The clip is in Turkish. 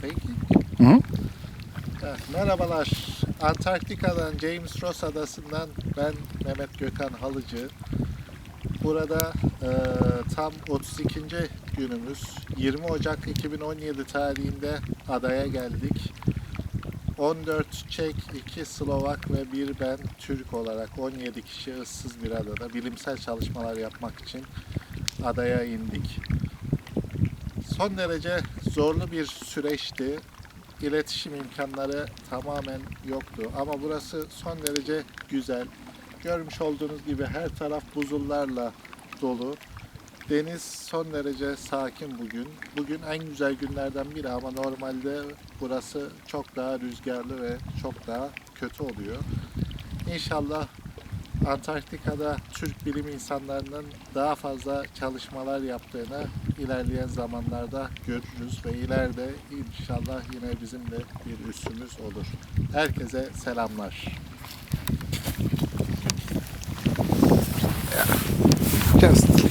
speaking? Hı hı. Evet, merhabalar. Antarktika'dan James Ross Adası'ndan ben Mehmet Gökhan Halıcı. Burada e, tam 32. günümüz 20 Ocak 2017 tarihinde adaya geldik. 14 Çek, 2 Slovak ve 1 ben Türk olarak 17 kişi ıssız bir adada bilimsel çalışmalar yapmak için adaya indik. Son derece zorlu bir süreçti. İletişim imkanları tamamen yoktu ama burası son derece güzel. Görmüş olduğunuz gibi her taraf buzullarla dolu. Deniz son derece sakin bugün. Bugün en güzel günlerden biri ama normalde burası çok daha rüzgarlı ve çok daha kötü oluyor. İnşallah Antarktika'da Türk bilim insanlarının daha fazla çalışmalar yaptığını ilerleyen zamanlarda görürüz ve ileride inşallah yine bizim de bir üssümüz olur. Herkese selamlar. Just